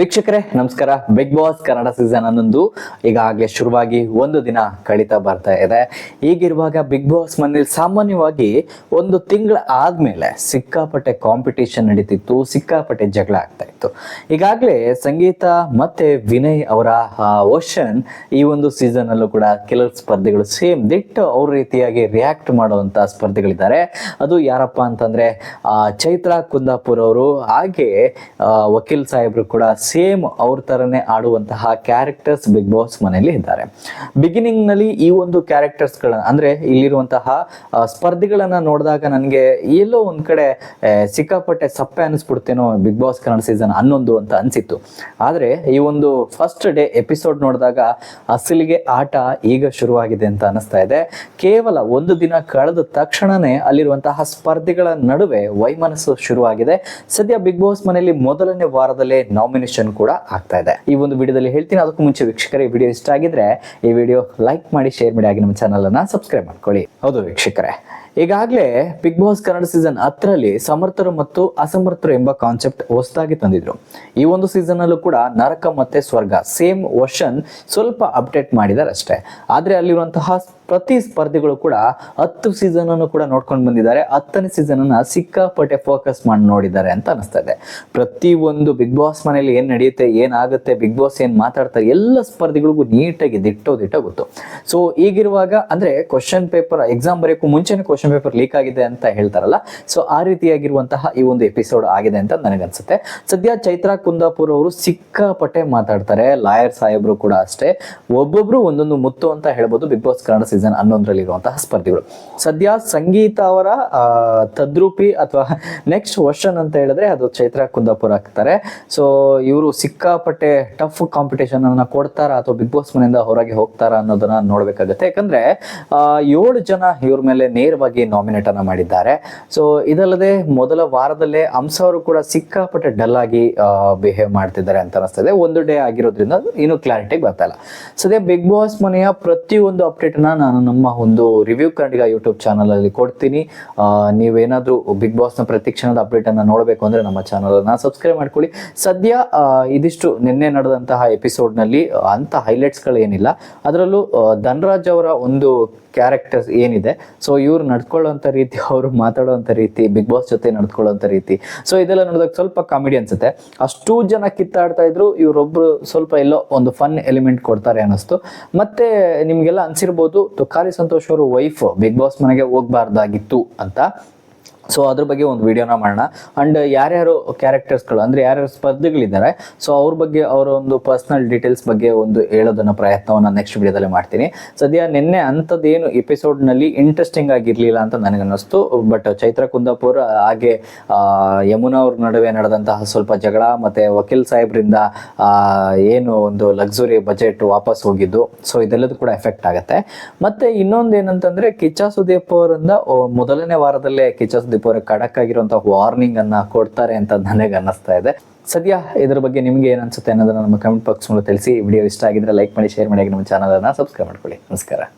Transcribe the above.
ವೀಕ್ಷಕರೇ, ನಮಸ್ಕಾರ. Big Boss Kannada season ಹನ್ನೊಂದು ಈಗಾಗಲೇ ಶುರುವಾಗಿ ಒಂದು ದಿನ ಕಳೀತಾ ಬರ್ತಾ ಇದೆ. ಈಗಿರುವಾಗ ಬಿಗ್ ಬಾಸ್ ಮನೇಲಿ ಸಾಮಾನ್ಯವಾಗಿ ಒಂದು ತಿಂಗಳ ಆದ್ಮೇಲೆ ಸಿಕ್ಕಾಪಟ್ಟೆ ಕಾಂಪಿಟೇಷನ್ ನಡೀತಿತ್ತು, ಸಿಕ್ಕಾಪಟ್ಟೆ ಜಗಳ ಆಗ್ತಾ ಇತ್ತು. ಈಗಾಗಲೇ ಸಂಗೀತ ಮತ್ತೆ ವಿನಯ್ ಅವರ ಓಷನ್ ಈ ಒಂದು ಸೀಸನ್ ಅಲ್ಲೂ ಕೂಡ ಕೆಲವು ಸ್ಪರ್ಧೆಗಳು ಸೇಮ್ ದಿಟ್ಟು ಅವ್ರ ರೀತಿಯಾಗಿ ರಿಯಾಕ್ಟ್ ಮಾಡುವಂತ ಸ್ಪರ್ಧೆಗಳಿದ್ದಾರೆ. ಅದು ಯಾರಪ್ಪ ಅಂತಂದ್ರೆ ಚೈತ್ರಾ ಕುಂದಾಪುರ್ ಅವರು, ಹಾಗೆ ವಕೀಲ್ ಸಾಹೇಬ್ರು ಕೂಡ ಸೇಮ್ ಅವ್ರ ಥರನೇ ಆಡುವಂತಹ ಕ್ಯಾರೆಕ್ಟರ್ಸ್ ಬಿಗ್ ಬಾಸ್ ಮನೆಯಲ್ಲಿ ಇದ್ದಾರೆ. ಬಿಗಿನಿಂಗ್ನಲ್ಲಿ ಈ ಒಂದು ಕ್ಯಾರೆಕ್ಟರ್ಸ್ ಅಂದರೆ ಇಲ್ಲಿರುವಂತಹ ಸ್ಪರ್ಧಿಗಳನ್ನ ನೋಡಿದಾಗ ನನಗೆ ಎಲ್ಲೋ ಒಂದು ಕಡೆ ಸಿಕ್ಕಾಪಟ್ಟೆ ಸಪ್ಪೆ ಅನಿಸ್ಬಿಡ್ತೇನೋ ಬಿಗ್ ಬಾಸ್ ಕನ್ನಡ ಸೀಸನ್ ಹನ್ನೊಂದು ಅಂತ ಅನಿಸಿತ್ತು. ಆದ್ರೆ ಈ ಒಂದು ಫಸ್ಟ್ ಡೇ ಎಪಿಸೋಡ್ ನೋಡಿದಾಗ ಅಸಲಿಗೆ ಆಟ ಈಗ ಶುರುವಾಗಿದೆ ಅಂತ ಅನಿಸ್ತಾ ಇದೆ. ಕೇವಲ ಒಂದು ದಿನ ಕಳೆದ ತಕ್ಷಣನೇ ಅಲ್ಲಿರುವಂತಹ ಸ್ಪರ್ಧಿಗಳ ನಡುವೆ ವೈಮನಸ್ಸು ಶುರುವಾಗಿದೆ. ಸದ್ಯ ಬಿಗ್ ಬಾಸ್ ಮನೆಯಲ್ಲಿ ಮೊದಲನೇ ವಾರದಲ್ಲೇ ನಾಮಿನೇಷನ್ ಕೂಡ ಆಗ್ತಾ ಇದೆ. ಈ ಒಂದು ವಿಡಿಯೋದಲ್ಲಿ ಹೇಳ್ತೀನಿ, ಅದಕ್ಕೂ ಮುಂಚೆ ವೀಕ್ಷಕರೇ, ಈ ವಿಡಿಯೋ ಇಷ್ಟ ಆಗಿದ್ರೆ ಈ ವಿಡಿಯೋ ಲೈಕ್ ಮಾಡಿ ಶೇರ್ ಮಾಡಿ ಆಗಿ ನಮ್ಮ ಚಾನಲ್ ಅನ್ನ ಸಬ್ಸ್ಕ್ರೈಬ್ ಮಾಡ್ಕೊಳ್ಳಿ. ಹೌದು ವೀಕ್ಷಕರೇ. ಈಗಾಗಲೇ ಬಿಗ್ ಬಾಸ್ ಕನ್ನಡ ಸೀಸನ್ ಹತ್ತರಲ್ಲಿ ಸಮರ್ಥರು ಮತ್ತು ಅಸಮರ್ಥರು ಎಂಬ ಕಾನ್ಸೆಪ್ಟ್ ಹೊಸದಾಗಿ ತಂದಿದ್ರು. ಈ ಒಂದು ಸೀಸನ್ ಅಲ್ಲೂ ಕೂಡ ನರಕ ಮತ್ತೆ ಸ್ವರ್ಗ ಸೇಮ್ ವರ್ಷನ್ ಸ್ವಲ್ಪ ಅಪ್ಡೇಟ್ ಮಾಡಿದ್ದಾರೆ ಅಷ್ಟೇ. ಆದ್ರೆ ಅಲ್ಲಿರುವಂತಹ ಪ್ರತಿ ಸ್ಪರ್ಧಿಗಳು ಕೂಡ ಹತ್ತು ಸೀಸನ್ ಅನ್ನು ಕೂಡ ನೋಡ್ಕೊಂಡು ಬಂದಿದ್ದಾರೆ. ಹತ್ತನೇ ಸೀಸನ್ ಅನ್ನ ಸಿಕ್ಕಾಪಟ್ಟೆ ಫೋಕಸ್ ಮಾಡಿ ನೋಡಿದ್ದಾರೆ ಅಂತ ಅನಿಸ್ತಾ ಇದೆ. ಪ್ರತಿ ಒಂದು ಬಿಗ್ ಬಾಸ್ ಮನೆಯಲ್ಲಿ ಏನ್ ನಡೆಯುತ್ತೆ ಏನಾಗುತ್ತೆ ಬಿಗ್ ಬಾಸ್ ಏನ್ ಮಾತಾಡ್ತಾರೆ, ಎಲ್ಲ ಸ್ಪರ್ಧಿಗಳಿಗೂ ನೀಟಾಗಿ ದಿಟ್ಟೋ ದಿಟ್ಟ ಗೊತ್ತು. ಸೊ ಈಗಿರುವಾಗ ಅಂದ್ರೆ ಕ್ವಶನ್ ಪೇಪರ್ ಎಕ್ಸಾಮ್ ಬರೆಯೋಕ್ಕೂ ಮುಂಚೆನೇ ಪೇಪರ್ ಲೀಕ್ ಆಗಿದೆ ಅಂತ ಹೇಳ್ತಾರಲ್ಲ. ಸೊ ಆ ರೀತಿಯಾಗಿರುವಂತಹ ಈ ಒಂದು ಎಪಿಸೋಡ್ ಆಗಿದೆ ಅಂತ ನನಗನ್ಸುತ್ತೆ. ಸದ್ಯ ಚೈತ್ರಾ ಕುಂದಾಪುರ್ ಅವರು ಸಿಕ್ಕಾಪಟ್ಟೆ ಮಾತಾಡ್ತಾರೆ. ಲಾಯರ್ ಸಾಹೇಬ್ರು ಕೂಡ ಅಷ್ಟೇ. ಒಬ್ಬೊಬ್ರು ಒಂದೊಂದು ಮುತ್ತು ಅಂತ ಹೇಳ್ಬೋದು ಬಿಗ್ ಬಾಸ್ ಕನ್ನಡ ಸೀಸನ್ ಹನ್ನೊಂದರಲ್ಲಿ ಇರುವಂತಹ ಸ್ಪರ್ಧಿಗಳು. ಸದ್ಯ ಸಂಗೀತ ಅವರ ತದ್ರೂಪಿ ಅಥವಾ ನೆಕ್ಸ್ಟ್ ವರ್ಷನ್ ಅಂತ ಹೇಳಿದ್ರೆ ಅದು ಚೈತ್ರಾ ಕುಂದಾಪುರ್ ಆಗ್ತಾರೆ. ಸೊ ಇವರು ಸಿಕ್ಕಾಪಟ್ಟೆ ಟಫ್ ಕಾಂಪಿಟೇಷನ್ ಅನ್ನ ಕೊಡ್ತಾರಾ ಅಥವಾ ಬಿಗ್ ಬಾಸ್ ಮನೆಯಿಂದ ಹೊರಗೆ ಹೋಗ್ತಾರಾ ಅನ್ನೋದನ್ನ ನೋಡ್ಬೇಕಾಗತ್ತೆ. ಯಾಕಂದ್ರೆ ಏಳು ಜನ ಇವ್ರ ಮೇಲೆ ನೇರವಾಗಿ ನಾಮಿನೇಟ್ ಅನ್ನ ಮಾಡಿದ್ದಾರೆ. ಸೊ ಇದಲ್ಲದೆ ಮೊದಲ ವಾರದಲ್ಲೇ ಹಂಸ ಅವರು ಕೂಡ ಸಿಕ್ಕಾಪಟ್ಟೆ ಡಲ್ ಆಗಿ ಬಿಹೇವ್ ಮಾಡ್ತಿದ್ದಾರೆ ಅಂತ ಅನಿಸ್ತದೆ. ಒಂದು ಡೇ ಆಗಿರೋದ್ರಿಂದ ಇನ್ನು ಕ್ಲಾರಿಟಿ ಬರ್ತಾ ಇಲ್ಲ. ಸದ್ಯ ಬಿಗ್ ಬಾಸ್ ಮನೆಯ ಪ್ರತಿಯೊಂದು ಅಪ್ಡೇಟ್ ಅನ್ನ ನಾನು ನಮ್ಮ ಒಂದು ರಿವ್ಯೂ ಕನ್ನಡಿಗ ಯೂಟ್ಯೂಬ್ ಚಾನಲ್ ಅಲ್ಲಿ ಕೊಡ್ತೀನಿ. ನೀವೇನಾದ್ರೂ ಬಿಗ್ ಬಾಸ್ನ ಪ್ರತಿ ಕ್ಷಣದ ಅಪ್ಡೇಟ್ ಅನ್ನ ನೋಡಬೇಕು ಅಂದ್ರೆ ನಮ್ಮ ಚಾನಲ್ ಅನ್ನ ಸಬ್ಸ್ಕ್ರೈಬ್ ಮಾಡ್ಕೊಳ್ಳಿ. ಸದ್ಯ ಇದಿಷ್ಟು ನಿನ್ನೆ ನಡೆದಂತಹ ಎಪಿಸೋಡ್ನಲ್ಲಿ ಅಂತ ಹೈಲೈಟ್ಸ್ಗಳು ಏನಿಲ್ಲ ಅದರಲ್ಲೂ ಧನರಾಜ್ ಅವರ ಒಂದು ಕ್ಯಾರೆಕ್ಟರ್ಸ್ ಏನಿದೆ. ಸೊ ಇವ್ರು ನಡ್ಕೊಳ್ಳೋಂಥ ರೀತಿ, ಅವರು ಮಾತಾಡೋವಂಥ ರೀತಿ, ಬಿಗ್ ಬಾಸ್ ಜೊತೆ ನಡ್ಕೊಳ್ಳೋಂಥ ರೀತಿ. ಸೊ ಇದೆಲ್ಲ ನೋಡಿದಾಗ ಸ್ವಲ್ಪ ಕಾಮಿಡಿ ಅನ್ಸುತ್ತೆ. ಅಷ್ಟು ಜನ ಕಿತ್ತಾಡ್ತಾ ಇದ್ರು, ಇವರೊಬ್ರು ಸ್ವಲ್ಪ ಎಲ್ಲೋ ಒಂದು ಫನ್ ಎಲಿಮೆಂಟ್ ಕೊಡ್ತಾರೆ ಅನ್ನಿಸ್ತು. ಮತ್ತೆ ನಿಮಗೆಲ್ಲ ಅನ್ಸಿರ್ಬೋದು ತುಕಾರಿ ಸಂತೋಷ್ ಅವರು ವೈಫ್ ಬಿಗ್ ಬಾಸ್ ಮನೆಗೆ ಹೋಗ್ಬಾರ್ದಾಗಿತ್ತು ಅಂತ. ಸೊ ಅದ್ರ ಬಗ್ಗೆ ಒಂದು ವಿಡಿಯೋನ ಮಾಡೋಣ. ಅಂಡ್ ಯಾರ್ಯಾರು ಕ್ಯಾರೆಕ್ಟರ್ಸ್ಗಳು ಅಂದ್ರೆ ಯಾರ್ಯಾರು ಸ್ಪರ್ಧಿಗಳಿದ್ದಾರೆ ಸೊ ಅವ್ರ ಬಗ್ಗೆ ಅವರ ಒಂದು ಪರ್ಸನಲ್ ಡೀಟೇಲ್ಸ್ ಬಗ್ಗೆ ಒಂದು ಹೇಳೋದನ್ನ ಪ್ರಯತ್ನವನ್ನ ನೆಕ್ಸ್ಟ್ ವಿಡಿಯೋದಲ್ಲಿ ಮಾಡ್ತೀನಿ. ಸದ್ಯ ನಿನ್ನೆ ಅಂಥದ್ದೇನು ಎಪಿಸೋಡ್ನಲ್ಲಿ ಇಂಟ್ರೆಸ್ಟಿಂಗ್ ಆಗಿರ್ಲಿಲ್ಲ ಅಂತ ನನಗೆ ಅನ್ನಿಸ್ತು ಬಟ್ ಚೈತ್ರ ಕುಂದಾಪುರ, ಹಾಗೆ ಯಮುನಾ ಅವ್ರ ನಡುವೆ ನಡೆದಂತಹ ಸ್ವಲ್ಪ ಜಗಳ, ಮತ್ತೆ ವಕೀಲ್ ಸಾಹೇಬ್ರಿಂದ ಏನು ಒಂದು ಲಕ್ಸುರಿ ಬಜೆಟ್ ವಾಪಸ್ ಹೋಗಿದ್ದು ಸೊ ಇದೆಲ್ಲದೂ ಕೂಡ ಎಫೆಕ್ಟ್ ಆಗುತ್ತೆ. ಮತ್ತೆ ಇನ್ನೊಂದು ಏನಂತಂದರೆ ಕಿಚ್ಚ ಸುದೀಪ್ ಅವರಿಂದ ಮೊದಲನೇ ವಾರದಲ್ಲೇ ಕಿಚ್ಚ ಖಡಕ್ ಆಗಿರುವಂತಹ ವಾರ್ನಿಂಗ್ ಅನ್ನ ಕೊಡ್ತಾರೆ ಅಂತ ನನಗೆ ಅನ್ನಿಸ್ತಾ ಇದೆ. ಸದ್ಯ ಇದ್ರ ಬಗ್ಗೆ ನಿಮ್ಗೆ ಏನ್ ಅನ್ಸುತ್ತೆ ಅನ್ನೋದನ್ನ ನಮ್ಮ ಕಮೆಂಟ್ ಬಾಕ್ಸ್ ಮೂಲಕ ತಿಳಿಸಿ. ವಿಡಿಯೋ ಇಷ್ಟ ಆಗಿದ್ರೆ ಲೈಕ್ ಮಾಡಿ ಶೇರ್ ಮಾಡಿ ನಮ್ಮ ಚಾನಲ್ ಅನ್ನ ಸಬ್ಸ್ಕ್ರೈಬ್ ಮಾಡ್ಕೊಳ್ಳಿ. ನಮಸ್ಕಾರ.